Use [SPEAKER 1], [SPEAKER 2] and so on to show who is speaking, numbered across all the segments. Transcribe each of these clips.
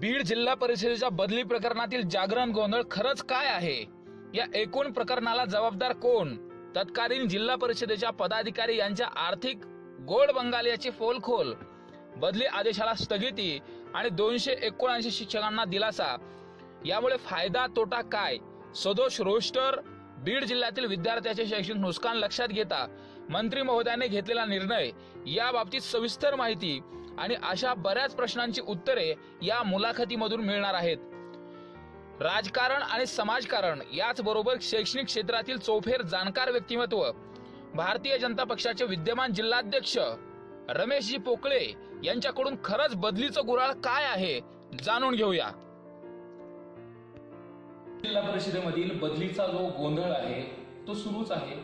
[SPEAKER 1] बीड जिल्हा परिषदेच्या बदली प्रकरणातील जागरण गोंधळ खरंच काय आहे? या एकूण प्रकरणाला जबाबदार कोण? तत्कालीन जिल्हा परिषदेच्या पदाधिकारी यांच्या आर्थिक गोड बंगाल याची फोलखोल बदली आदेशाला स्थगिती आणि दोनशे एकोणऐंशी शिक्षकांना दिलासा. यामुळे फायदा तोटा काय? सदोष रोस्टर बीड जिल्ह्यातील विद्यार्थ्याचे शैक्षणिक नुकसान लक्षात घेता मंत्री महोदयाने घेतलेला निर्णय या बाबतीत सविस्तर माहिती आणि अशा बऱ्याच प्रश्नांची उत्तरे या मुलाखतीमधून मिळणार आहेत. राजकारण आणि समाजकारण याचबरोबर शैक्षणिक क्षेत्रातील चौफेर जाणकार व्यक्तिमत्व भारतीय जनता पक्षाचे विद्यमान जिल्हाध्यक्ष रमेशजी पोकळे यांच्याकडून खरंच बदलीचं गुराळ काय आहे जाणून घेऊया. जिल्हा परिषदेमधील बदलीचा जो गोंधळ आहे तो सुरूच आहे.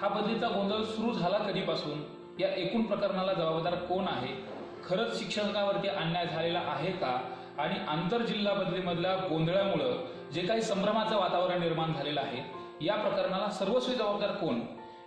[SPEAKER 1] हा बदलीचा गोंधळ सुरू झाला कधीपासून? या एकूण प्रकरणाला जबाबदार कोण आहे? खरंच शिक्षकावरती अन्याय झालेला आहे का? आणि आंतरजिल्हा बदलीमधल्या गोंधळामुळं जे काही संभ्रमाचं वातावरण निर्माण झालेलं आहे या प्रकरणाला सर्वस्वी जबाबदार कोण?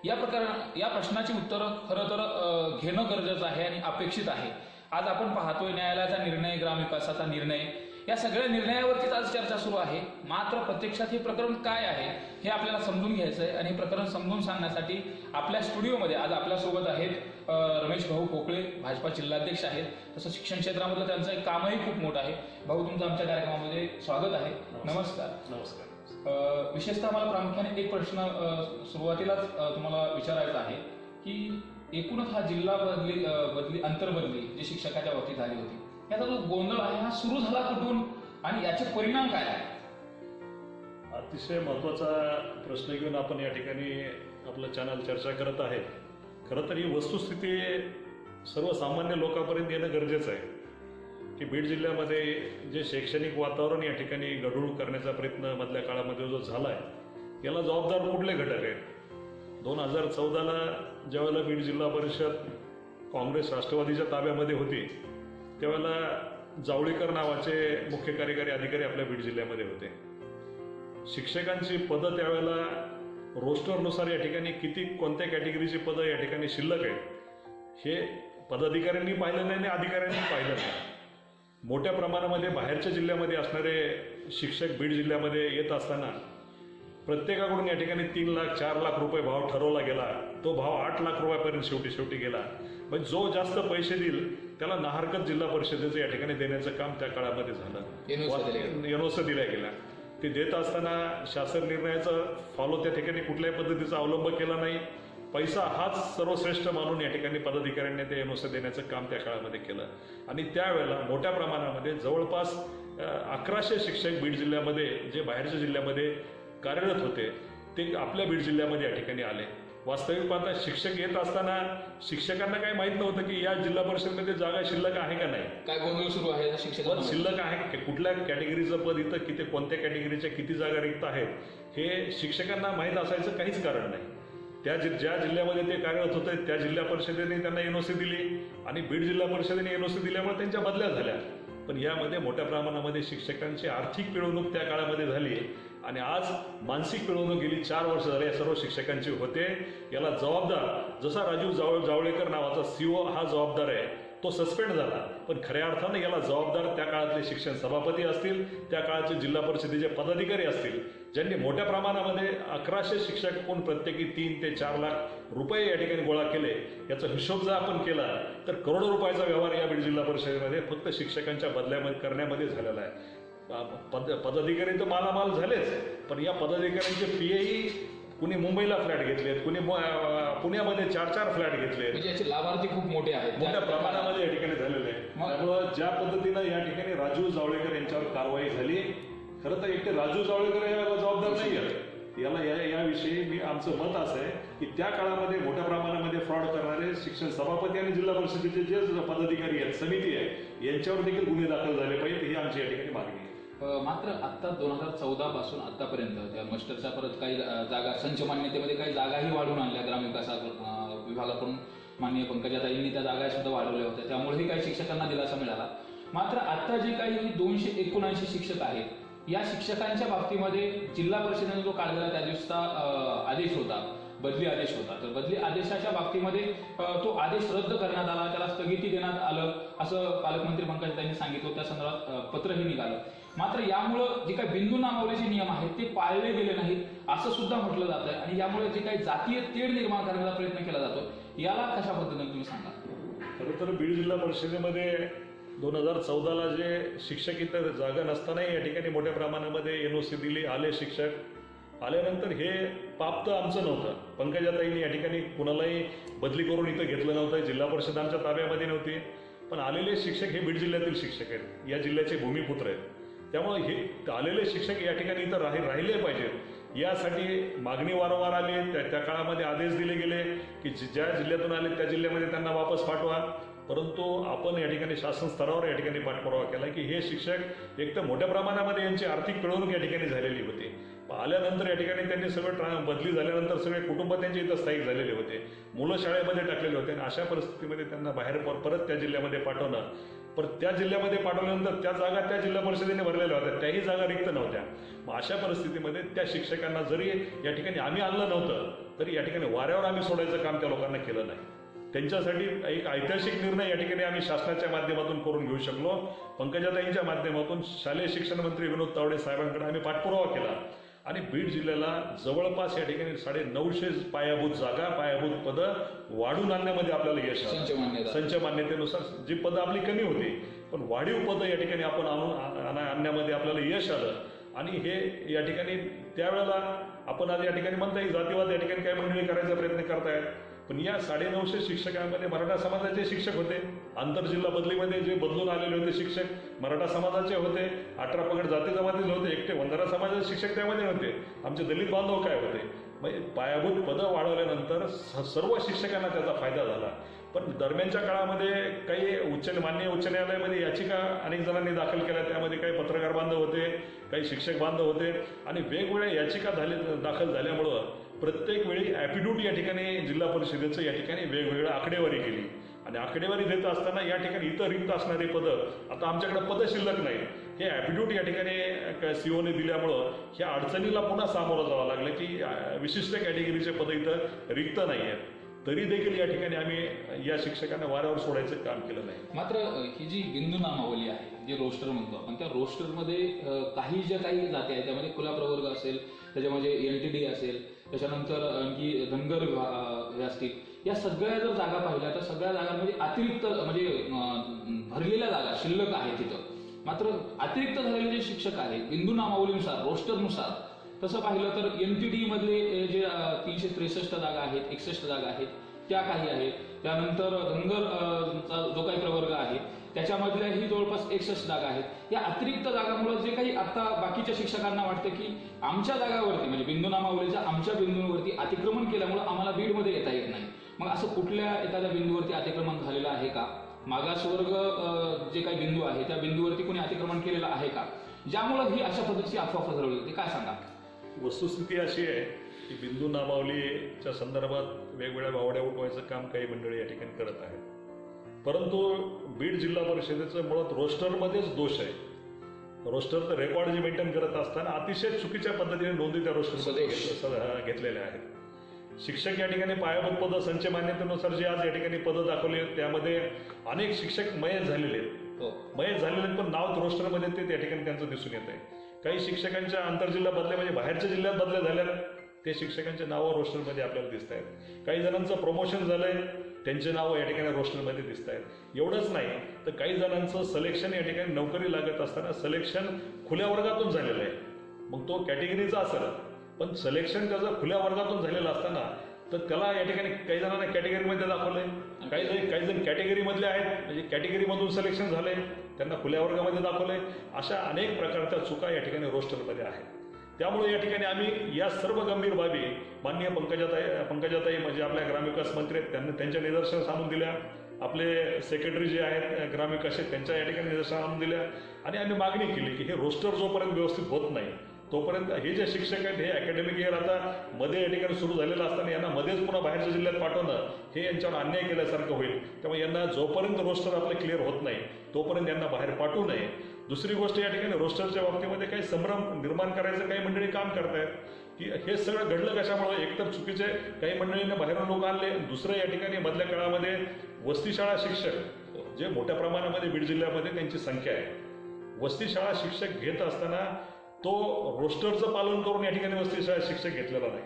[SPEAKER 1] या प्रकरण या प्रश्नाची उत्तरं खरं तर घेणं गरजेचं आहे आणि अपेक्षित आहे. आज आपण पाहतोय न्यायालयाचा निर्णय ग्रामविकासाचा निर्णय या सगळ्या निर्णयावरतीच आज चर्चा सुरू आहे. मात्र प्रत्यक्षात हे प्रकरण काय आहे हे आपल्याला समजून घ्यायचं आहे आणि हे प्रकरण समजून सांगण्यासाठी आपल्या स्टुडिओमध्ये आज आपल्यासोबत आहेत रमेश भाऊ पोकळे भाजपा जिल्हाध्यक्ष आहेत. तसं शिक्षण क्षेत्रामधलं त्यांचं एक कामही खूप मोठं आहे. भाऊ तुमचं आमच्या कार्यक्रमामध्ये स्वागत आहे. नमस्कार.
[SPEAKER 2] नमस्कार.
[SPEAKER 1] विशेषतः मला प्रामुख्याने एक प्रश्न सुरुवातीलाच तुम्हाला विचारायचा आहे की एकूणच हा जिल्हा बदली बदली अंतर्बदली जी शिक्षकाच्या बाबतीत झाली होती याचा जो गोंधळ आहे हा सुरू झाला कुठून? आणि याचे परिणाम काय
[SPEAKER 2] अतिशय महत्त्वाचा प्रश्न घेऊन आपण या ठिकाणी आपलं चॅनल चर्चा करत आहे खरं तर ही वस्तुस्थिती सर्वसामान्य लोकांपर्यंत येणं गरजेचं आहे. की बीड जिल्ह्यामध्ये जे शैक्षणिक वातावरण या ठिकाणी गढूळ करण्याचा प्रयत्न मधल्या काळामध्ये जो झाला आहे याला जबाबदार कुठले घटक आहेत? दोन हजार चौदाला ज्यावेळेला बीड जिल्हा परिषद काँग्रेस राष्ट्रवादीच्या ताब्यामध्ये होती त्यावेळेला जावळीकर नावाचे मुख्य कार्यकारी अधिकारी आपल्या बीड जिल्ह्यामध्ये होते. शिक्षकांची पदं त्यावेळेला रोस्टरनुसार या ठिकाणी किती कोणत्या कॅटेगरीची पदं या ठिकाणी शिल्लक आहेत हे पदाधिकाऱ्यांनी पाहिलं नाही आणि अधिकाऱ्यांनी पाहिलं नाही. मोठ्या प्रमाणामध्ये बाहेरच्या जिल्ह्यामध्ये असणारे शिक्षक बीड जिल्ह्यामध्ये येत असताना प्रत्येकाकडून या ठिकाणी तीन लाख चार लाख रुपये भाव ठरवला गेला. तो भाव आठ लाख रुपयापर्यंत शेवटी शेवटी गेला. म्हणजे जो जास्त पैसे देईल त्याला नाहरकत जिल्हा परिषदेचं या ठिकाणी देण्याचं काम त्या काळामध्ये झालं. एनओस दिल्या गेल्या. ते देत असताना शासन निर्णयाचा फॉलो त्या ठिकाणी कुठल्याही पद्धतीचा अवलंब केला नाही. पैसा हाच सर्वश्रेष्ठ मानून या ठिकाणी पदाधिकाऱ्यांनी ते एनओस देण्याचं काम त्या काळामध्ये केलं. आणि त्यावेळेला मोठ्या प्रमाणामध्ये जवळपास अकराशे शिक्षक बीड जिल्ह्यामध्ये जे बाहेरच्या जिल्ह्यामध्ये कार्यरत होते ते आपल्या बीड जिल्ह्यामध्ये या ठिकाणी आले. वास्तविक पाहता शिक्षक येत असताना शिक्षकांना काही माहीत नव्हतं की या जिल्हा परिषदेमध्ये जागा शिल्लक आहे का नाही.
[SPEAKER 1] काय गोंधळ सुरू आहे या
[SPEAKER 2] पद? शिल्लक आहे की कुठल्या कॅटेगरीचं पद इथं किती कोणत्या कॅटेगरीच्या किती जागा रिक्त आहेत हे शिक्षकांना माहीत असायचं काहीच कारण नाही. त्या जि ज्या जिल्ह्यामध्ये ते कार्यरत होते त्या जिल्हा परिषदेने त्यांना एनओसी दिली आणि बीड जिल्हा परिषदेने एनओसी दिल्यामुळे त्यांच्या बदल्या झाल्या. पण यामध्ये मोठ्या प्रमाणामध्ये शिक्षकांची आर्थिक पिळवणूक त्या काळामध्ये झाली आणि आज मानसिक पिळवणूक गेली चार वर्ष झाले या सर्व शिक्षकांची होते. याला जबाबदार जसा राजीव जाव जावळेकर नावाचा सीओ हा जबाबदार आहे तो सस्पेंड झाला. पण खऱ्या अर्थानं याला जबाबदार त्या काळातले शिक्षण सभापती असतील त्या काळाचे जिल्हा परिषदेचे पदाधिकारी असतील ज्यांनी मोठ्या प्रमाणामध्ये अकराशे शिक्षक कोण प्रत्येकी तीन ते चार लाख रुपये या ठिकाणी गोळा केले याचा हिशोब जर आपण केला तर करोडो रुपयाचा व्यवहार या बीड जिल्हा परिषदेमध्ये फक्त शिक्षकांच्या बदल्यामध्ये करण्यामध्ये झालेला आहे. पद पदाधिकारी तर मालामाल झालेच पण या पदाधिकाऱ्यांचे पीएही कुणी मुंबईला फ्लॅट घेतलेत कुणी पुण्यामध्ये चार चार फ्लॅट घेतलेत
[SPEAKER 1] म्हणजे याचे लाभार्थी खूप मोठे आहेत.
[SPEAKER 2] मोठ्या प्रमाणामध्ये या ठिकाणी झालेलं त्यामुळं ज्या पद्धतीनं या ठिकाणी राजू जावळेकर यांच्यावर कारवाई झाली खरं तर एकटे राजू जावळेकर याला जबाबदार नाही आहेत याला या याविषयी मी आमचं मत असं आहे की त्या काळामध्ये मोठ्या प्रमाणामध्ये फ्रॉड करणारे शिक्षण सभापती आणि जिल्हा परिषदेचे जे पदाधिकारी आहेत समिती आहे यांच्यावर देखील गुन्हे दाखल झाले पाहिजेत ही आमची या ठिकाणी मागणी
[SPEAKER 1] मात्र आता दोन हजार चौदा पासून आतापर्यंत त्या मस्टरच्या परत काही जागा संच मान्यतेमध्ये काही जागाही वाढवून आणल्या ग्रामविकास विभागाकडून. माननीय पंकजाताईंनी त्या जागा सुद्धा वाढवल्या होत्या. त्यामुळेही काही शिक्षकांना दिलासा मिळाला. मात्र आता जे काही दोनशे एकोणऐंशी शिक्षक आहेत या शिक्षकांच्या बाबतीमध्ये जिल्हा परिषदेने जो काढलेला त्या दिवसचा आदेश होता बदली आदेश होता. तर बदली आदेशाच्या बाबतीमध्ये तो आदेश रद्द करण्यात आला त्याला स्थगिती देण्यात आलं असं पालकमंत्री पंकजाताईंनी सांगितलं. त्या संदर्भात पत्रही निघालं. मात्र यामुळं जे काही बिंदू नामावलीचे नियम आहेत ते पाळले गेले नाहीत असं सुद्धा म्हटलं जात आहे आणि यामुळे जे काही जातीय तेढ निर्माण करण्याचा प्रयत्न केला जातो याला कशा पद्धतीने तुम्ही सांगा
[SPEAKER 2] खरं तर बीड जिल्हा परिषदेमध्ये दोन हजार चौदाला जे शिक्षक इतर जागा नसतानाही या ठिकाणी मोठ्या प्रमाणामध्ये एन ओ सी दिली आले शिक्षक. आल्यानंतर हे पाप तर आमचं नव्हतं. पंकजाताईंनी या ठिकाणी कुणालाही बदली करून इथं घेतलं नव्हतं जिल्हा परिषद आमच्या ताब्यामध्ये नव्हती. पण आलेले शिक्षक हे बीड जिल्ह्यातील शिक्षक आहेत. या जिल्ह्याचे भूमिपुत्र आहेत. त्यामुळे हे आलेले शिक्षक या ठिकाणी इथं राहि राहिले पाहिजेत. यासाठी मागणी वारंवार आली त्या त्या काळामध्ये आदेश दिले गेले की ज्या जिल्ह्यातून आले त्या जिल्ह्यामध्ये त्यांना वापस पाठवा. परंतु आपण या ठिकाणी शासन स्तरावर या ठिकाणी पाठपुरावा केला की हे शिक्षक एक तर मोठ्या प्रमाणामध्ये यांची आर्थिक पिळवणूक या ठिकाणी झालेली होती. आल्यानंतर या ठिकाणी त्यांनी सगळं ट्रा बदली झाल्यानंतर सगळे कुटुंब त्यांचे इथं स्थायिक झालेले होते. मुलं शाळेमध्ये टाकलेले होते आणि अशा परिस्थितीमध्ये त्यांना बाहेर पर- परत त्या जिल्ह्यामध्ये पाठवणं. पर त्या जिल्ह्यामध्ये पाठवल्यानंतर त्या जागा त्या जिल्हा परिषदेने भरलेल्या होत्या. त्याही जागा रिक्त नव्हत्या. मग अशा परिस्थितीमध्ये त्या शिक्षकांना जरी या ठिकाणी आम्ही आणलं नव्हतं तरी या ठिकाणी वाऱ्यावर आम्ही सोडायचं काम त्या लोकांना केलं नाही. त्यांच्यासाठी एक ऐतिहासिक निर्णय या ठिकाणी आम्ही शासनाच्या माध्यमातून करून घेऊ शकलो. पंकजाताईंच्या माध्यमातून शालेय शिक्षण मंत्री विनोद तावडे साहेबांकडे आम्ही पाठपुरावा केला. आणि बीड जिल्ह्याला जवळपास या ठिकाणी साडे नऊशे पायाभूत जागा पायाभूत पदं वाढून आणण्यामध्ये आपल्याला यश आलं.
[SPEAKER 1] संच मान्यता.
[SPEAKER 2] संच मान्यतेनुसार जी पदं आपली कमी होती पण वाढीव पदं या ठिकाणी आपण आणून आणण्यामध्ये आपल्याला यश आलं. आणि हे या ठिकाणी त्यावेळेला आपण आज या ठिकाणी म्हणता येईल जातीवाद या ठिकाणी काही मंडळी करायचा प्रयत्न करतायत? पण या साडेनऊशे शिक्षकांमध्ये मराठा समाजाचे शिक्षक होते. आंतरजिल्हा बदलीमध्ये जे बदलून आलेले होते शिक्षक मराठा समाजाचे होते. अठरा पगड जाती जमातीचे होते. एकटे वंधारा समाजाचे शिक्षक त्यामध्ये होते. आमचे दलित बांधव काय होते? म्हणजे पायाभूत पदं वाढवल्यानंतर सर्व शिक्षकांना त्याचा फायदा झाला. पण दरम्यानच्या काळामध्ये काही उच्च मान्य उच्च न्यायालयामध्ये याचिका अनेक जणांनी दाखल केल्या. त्यामध्ये काही पत्रकार बांधव होते काही शिक्षक बांधव होते आणि वेगवेगळ्या याचिका झाले दाखल झाल्यामुळं प्रत्येक वेळी ॲपिड्यूट या ठिकाणी जिल्हा परिषदेचं या ठिकाणी वेगवेगळ्या आकडेवारी केली. आणि आकडेवारी देत असताना या ठिकाणी इतर रिक्त असणारे पदं आता आमच्याकडे पदं शिल्लक नाही हे ॲफिड्यूट या ठिकाणी सीओने दिल्यामुळं ह्या अडचणीला पुन्हा सामोरं जावं लागलं की विशिष्ट कॅटेगरीचे पदं इथं रिक्त नाही आहेत तरी देखील या ठिकाणी आम्ही या शिक्षकांना वाऱ्यावर सोडायचं काम केलं नाही.
[SPEAKER 1] मात्र ही जी बिंदू नामावली आहे जे रोस्टर म्हणतो आपण त्या रोस्टरमध्ये काही ज्या काही जाती आहेत त्यामध्ये खुला प्रवर्ग असेल त्याच्यामध्ये एन टी डी असेल त्याच्यानंतर आणखी धनगर हे असतील या सगळ्या जर जागा पाहिल्या तर सगळ्या जागांमध्ये अतिरिक्त म्हणजे भरलेल्या जागा शिल्लक आहे तिथं. मात्र अतिरिक्त झालेले जे शिक्षक आहेत बिंदू नामावलीनुसार रोस्टरनुसार तसं पाहिलं तर एमटीडी मधले जे तीनशे त्रेसष्ट जागा आहेत एकसष्ट जागा आहेत त्या काही आहेत. त्यानंतर धनगर चा जो काही प्रवर्ग आहे त्याच्यामधल्याही जवळपास एकसष्ट जागा आहेत. या अतिरिक्त जागामुळे जे काही आता बाकीच्या शिक्षकांना वाटतं की आमच्या जागावरती म्हणजे बिंदू नामावलीच्या आमच्या बिंदूंवरती अतिक्रमण केल्यामुळे आम्हाला बीडमध्ये येता येत नाही. मग असं कुठल्या एखाद्या बिंदूवरती अतिक्रमण झालेलं आहे का? मागासवर्ग जे काही बिंदू आहे त्या बिंदूवरती कोणी अतिक्रमण केलेलं आहे का? ज्यामुळे ही अशा पद्धतीची अफवा पसरवली होती. काय सांगा
[SPEAKER 2] वस्तुस्थिती अशी आहे की बिंदू नामावलीच्या संदर्भात वेगवेगळ्या वावड्या उठवायचं काम काही मंडळी या ठिकाणी करत आहेत. परंतु बीड जिल्हा परिषदेचं मुळात रोस्टरमध्येच दोष आहे. रोस्टर तर रेकॉर्ड जे मेंटेन करत असताना अतिशय चुकीच्या पद्धतीने नोंदी त्या रोस्टरमध्ये घेत- घेतलेल्या आहेत. शिक्षक या ठिकाणी पायाभूत पदं संच मान्यतेनुसार जे आज या ठिकाणी पदं दाखवली आहेत त्यामध्ये अनेक शिक्षक मयत झालेले आहेत.
[SPEAKER 1] हो.
[SPEAKER 2] मयत झालेले आहेत पण नाव रोस्टरमध्ये ते त्या ठिकाणी त्यांचं दिसून येत आहे काही शिक्षकांच्या आंतरजिल्हा बदल्या म्हणजे बाहेरच्या जिल्ह्यात बदल्या झाल्यात ते शिक्षकांचे नावं रोस्टरमध्ये आपल्याला दिसत आहेत काही जणांचं प्रमोशन झालंय त्यांचे नावं या ठिकाणी रोस्टरमध्ये दिसत आहेत एवढंच नाही तर काही जणांचं सलेक्शन या ठिकाणी नोकरी लागत असताना सलेक्शन खुल्या वर्गातून झालेलं आहे. मग तो कॅटेगरीचा असेल पण सलेक्शन त्याचं खुल्या वर्गातून झालेलं असताना तर त्याला या ठिकाणी काही जणांना कॅटेगरीमध्ये दाखवलंय काही जण काही जण कॅटेगरीमधले आहेत. म्हणजे कॅटेगरीमधून सिलेक्शन झाले त्यांना खुल्या वर्गामध्ये दाखवलंय. अशा अनेक प्रकारच्या चुका या ठिकाणी रोस्टरमध्ये आहेत. त्यामुळे या ठिकाणी आम्ही या सर्व गंभीर बाबी माननीय पंकजाताई पंकजाताई म्हणजे आपल्या ग्रामविकास मंत्री आहेत. त्यांनी त्यांच्या निदर्शनास आणून दिल्या. आपले सेक्रेटरी जे आहेत ग्रामविकास त्यांच्या या ठिकाणी निदर्शनास आणून दिल्या. आणि आम्ही मागणी केली की हे रोस्टर जोपर्यंत व्यवस्थित होत नाही तोपर्यंत हे जे शिक्षक आहेत हे अकॅडमिक इयर आता मध्ये या ठिकाणी सुरू झालेलं असताना यांना मध्येच पुन्हा बाहेरच्या जिल्ह्यात पाठवणं हे यांच्यावर अन्याय केल्यासारखं होईल. त्यामुळे यांना जोपर्यंत रोस्टर आपलं क्लिअर होत नाही तोपर्यंत यांना बाहेर पाठवू नये. दुसरी गोष्ट या ठिकाणी रोस्टरच्या बाबतीमध्ये काही संभ्रम निर्माण करायचं काही मंडळी काम करतायत. की हे सगळं घडलं कशामुळे? एकतर चुकीचे काही मंडळींना बाहेरून लोक आणले. दुसरं या ठिकाणी मधल्या काळामध्ये वस्तीशाळा शिक्षक जे मोठ्या प्रमाणामध्ये बीड जिल्ह्यामध्ये त्यांची संख्या आहे. वस्तीशाळा शिक्षक घेत असताना तो रोस्टरचं पालन करून या ठिकाणी वस्ती शिक्षक घेतलेला नाही.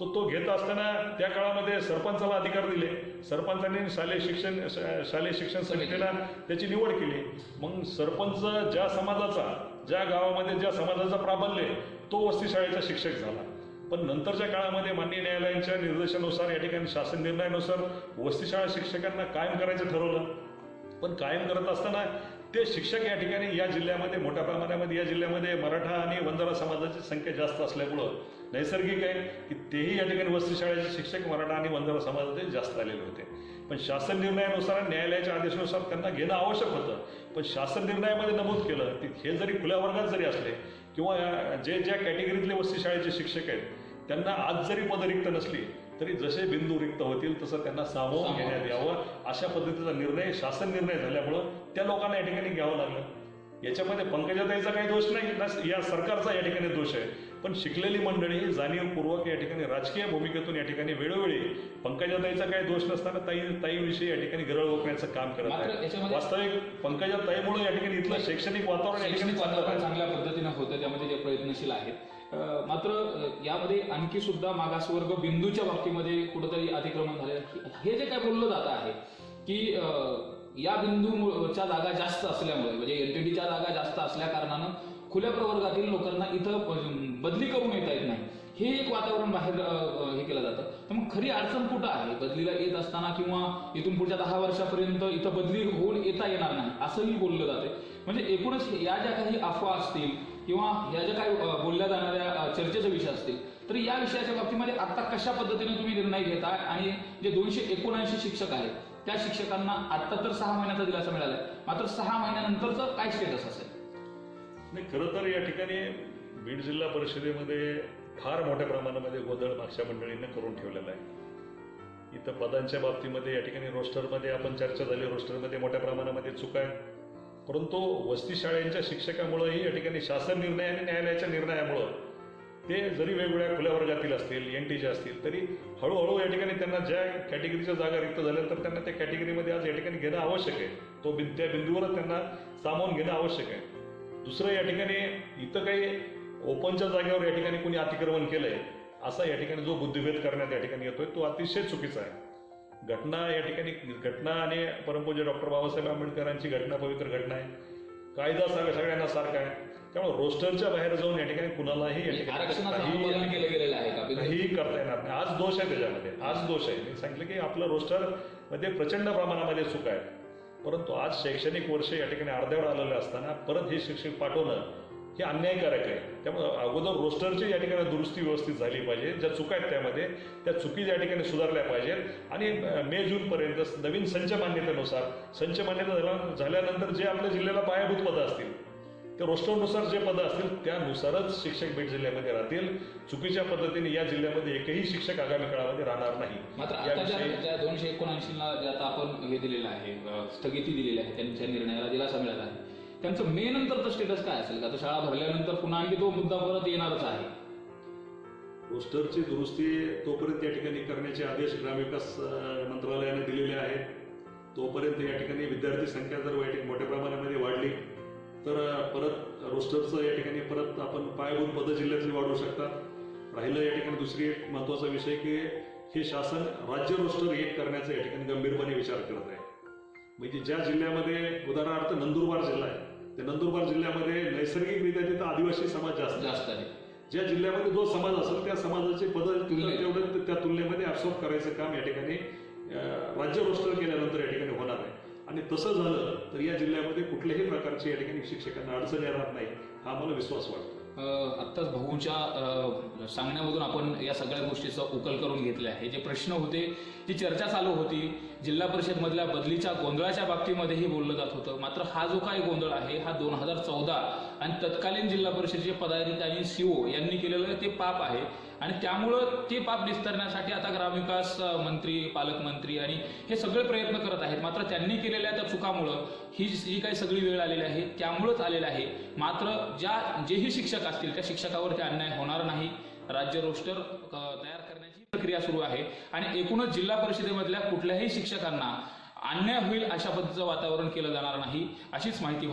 [SPEAKER 2] तो तो घेत असताना त्या काळामध्ये सरपंचाला अधिकार दिले. सरपंचांनी शालेय शिक्षण शालेय शिक्षण संस्थेला त्याची निवड केली. मग सरपंच ज्या समाजाचा ज्या गावामध्ये ज्या समाजाचा प्राबल्य आहे, तो वस्ती शाळेचा शिक्षक झाला. पण नंतरच्या काळामध्ये माननीय न्यायालयांच्या निर्देशानुसार या ठिकाणी शासन निर्णयानुसार वस्ती शाळा शिक्षकांना कायम करायचं ठरवलं. पण कायम करत असताना ते शिक्षक या ठिकाणी या जिल्ह्यामध्ये मोठ्या प्रमाणामध्ये या जिल्ह्यामध्ये मराठा आणि वंजारा समाजाची संख्या जास्त असल्यामुळं नैसर्गिक आहे की तेही या ठिकाणी वस्ती शाळेचे शिक्षक मराठा आणि वंजारा समाजाचे जास्त आलेले होते. पण शासन निर्णयानुसार न्यायालयाच्या आदेशानुसार त्यांना घेणं आवश्यक होतं. पण शासन निर्णयामध्ये नमूद केलं की हे जरी खुल्या वर्गात जरी असले किंवा जे ज्या कॅटेगरीतले वस्ती शाळेचे शिक्षक आहेत त्यांना आज जरी पदं रिक्त नसली तरी जसे बिंदू रिक्त होतील तसं त्यांना सामावून घेण्यात यावं अशा पद्धतीचा निर्णय शासन निर्णय झाल्यामुळं त्या लोकांना या ठिकाणी घ्यावं लागलं. याच्यामध्ये पंकजाताईचा काही दोष नाही ना या सरकारचा या ठिकाणी दोष आहे. पण शिकलेली मंडळी ही जाणीवपूर्वक या ठिकाणी राजकीय भूमिकेतून या ठिकाणी वेळोवेळी पंकजाताईचा काही दोष नसताना ताई ताईविषयी या ठिकाणी गरळ ओकण्याचं काम करत आहे वास्तविक पंकजाताईमुळे या ठिकाणी इथलं शैक्षणिक वातावरण या ठिकाणी.
[SPEAKER 1] चांगल्या पद्धतीनं होतं त्यामध्ये जे प्रयत्नशील आहेत. मात्र यामध्ये आणखी सुद्धा मागासवर्ग बिंदूच्या बाबतीमध्ये कुठंतरी अतिक्रमण झाले हे जे काय बोललं जात आहे की या बिंदूच्या जागा जास्त असल्यामुळे म्हणजे एलटीडीच्या जागा जास्त असल्या कारणानं खुल्या प्रवर्गातील लोकांना इथं बदली करून येता येत नाही. हे एक वातावरण बाहेर हे केलं जातं. तर मग खरी अडचण कुठं आहे? बदलीला येत असताना किंवा इथून पुढच्या दहा वर्षापर्यंत इथं बदली होऊन येता येणार नाही असंही बोललं जाते म्हणजे एकूणच या ज्या काही अफवा असतील किंवा या ज्या काही बोलल्या जाणाऱ्या चर्चेचा चर्चेचे विषय असतील तर या विषयाच्या बाबतीमध्ये आता कशा पद्धतीने तुम्ही निर्णय घेता आणि जे दोनशे एकोणऐंशी शिक्षक आहेत त्या शिक्षकांना आता तर सहा महिन्याचा दिलासा मिळालाय. मात्र सहा महिन्यानंतरचं काय स्टेटस असेल?
[SPEAKER 2] नाही खरं तर या ठिकाणी बीड जिल्हा परिषदेमध्ये फार मोठ्या प्रमाणामध्ये गोंधळ मागच्या मंडळीने करून ठेवलेला आहे. इथं पदांच्या बाबतीमध्ये या ठिकाणी रोस्टरमध्ये आपण चर्चा झाली रोस्टरमध्ये मोठ्या प्रमाणामध्ये चुका आहे परंतु वस्ती शाळेच्या शिक्षकामुळेही या ठिकाणी शासन निर्णय आणि न्यायालयाच्या निर्णयामुळं ते जरी वेगवेगळ्या खुल्या वर्गातील असतील एन टीचे असतील तरी हळूहळू या ठिकाणी त्यांना ज्या कॅटेगरीच्या जागा रिक्त झाल्या तर त्यांना त्या कॅटेगरीमध्ये आज या ठिकाणी घेणं आवश्यक आहे. तो बिन त्या बिंदूवरच त्यांना सामावून घेणं आवश्यक आहे. दुसरं या ठिकाणी इथं काही ओपनच्या जागेवर या ठिकाणी कोणी अतिक्रमण केलंय असा या ठिकाणी जो बुद्धिभेद करण्यात या ठिकाणी येतोय तो अतिशय चुकीचा आहे. घटना या ठिकाणी घटना आणि परमपूज्य डॉक्टर बाबासाहेब आंबेडकरांची घटना पवित्र घटना आहे. कायदा सग- सगळ्यांना सारखा आहे. त्यामुळे रोस्टरच्या बाहेर जाऊन या ठिकाणी कुणालाही या ठिकाणी
[SPEAKER 1] आरक्षणाचं
[SPEAKER 2] काही- करता येणार नाही. आज दोष आहे त्याच्यामध्ये. आज दोष आहे. मी सांगितलं की आपलं रोस्टरमध्ये प्रचंड प्रमाणामध्ये चूक आहे. परंतु आज शैक्षणिक वर्ष या ठिकाणी अर्ध्यावर आलेलं असताना परत हे शिक्षक पाठवणं हे अन्यायकारक आहे. त्यामुळे अगोदर रोस्टरची या ठिकाणी दुरुस्ती व्यवस्थित झाली पाहिजे. ज्या चुका आहेत त्यामध्ये त्या चुकी या ठिकाणी सुधारल्या पाहिजेत. आणि मे जून पर्यंत नवीन संच मान्यतेनुसार संच मान्यता झाल्या- झाल्यानंतर जे आपल्या जिल्ह्याला पायाभूत पदं असतील ते रोस्टरनुसार जे पदं असतील त्यानुसारच शिक्षक बीड जिल्ह्यामध्ये राहतील. चुकीच्या पद्धतीने या जिल्ह्यामध्ये एकही शिक्षक आगामी काळामध्ये राहणार नाही.
[SPEAKER 1] मात्र दोनशे एकोणऐंशीला जे आता आपण हे दिलेलं आहे स्थगिती दिलेली आहे त्यांच्या निर्णयाला दिलासा मिळाला आहे. त्यांचं मे नंतरचं स्टेटस काय असेल? का तर शाळा भरल्यानंतर पुन्हा आणखी तो मुद्दा परत येणारच आहे.
[SPEAKER 2] रोस्टरची दुरुस्ती तोपर्यंत या ठिकाणी करण्याचे आदेश ग्रामविकास मंत्रालयाने दिलेले आहेत. तोपर्यंत या ठिकाणी विद्यार्थी संख्या जर मोठ्या प्रमाणामध्ये वाढली तर परत रोस्टरचं या ठिकाणी परत आपण पायाभूत पदं जिल्ह्यातली वाढवू शकतात राहिलं या ठिकाणी दुसरी एक महत्त्वाचा विषय की हे शासन राज्य रोस्टर एक करण्याचा या ठिकाणी गंभीरपणे विचार करत आहे म्हणजे ज्या जिल्ह्यामध्ये उदाहरणार्थ नंदुरबार जिल्हा आहे त्या नंदुरबार जिल्ह्यामध्ये नैसर्गिकरित्या तिथं आदिवासी समाज जास्त.
[SPEAKER 1] जास्त आहे
[SPEAKER 2] ज्या जिल्ह्यामध्ये जो समाज असेल त्या समाजाचे पद. तेवढं त्या तुलनेमध्ये ऍब्सॉर्ब करायचं काम या ठिकाणी राज्य रोस्टर केल्यानंतर या ठिकाणी होणार आहे आणि तसं झालं तर या जिल्ह्यामध्ये कुठल्याही प्रकारची या ठिकाणी शिक्षकांना अडचण येणार नाही हा मला विश्वास वाटतो.
[SPEAKER 1] आत्ताच भाऊच्या सांगण्यामधून आपण या सगळ्या गोष्टीचा उकल करून घेतल्या आहे. जे प्रश्न होते जी चर्चा चालू होती जिल्हा परिषदमधल्या बदलीच्या गोंधळाच्या बाबतीमध्येही बोललं जात होतं. मात्र हा जो काही गोंधळ आहे हा दोन हजार चौदा आणि तत्कालीन जिल्हा परिषदेचे पदाधिकारी सीओ यांनी केलेलं ते पाप आहे. आणि त्यामुळं ते पाप निस्तरण्यासाठी आता ग्रामविकास मंत्री पालकमंत्री आणि हे सगळे प्रयत्न करत आहेत. मात्र त्यांनी केलेल्या त्या चुकामुळं ही जी काही सगळी वेळ आलेली आहे त्यामुळंच आलेली आहे. मात्र ज्या जेही शिक्षक असतील त्या शिक्षकावर ते अन्याय होणार नाही. राज्य रोस्टर तयार करण्याची प्रक्रिया सुरू आहे. आणि एकूणच जिल्हा परिषदेमधल्या कुठल्याही शिक्षकांना अन्याय होईल अशा पद्धतीचं वातावरण केलं जाणार नाही अशीच माहिती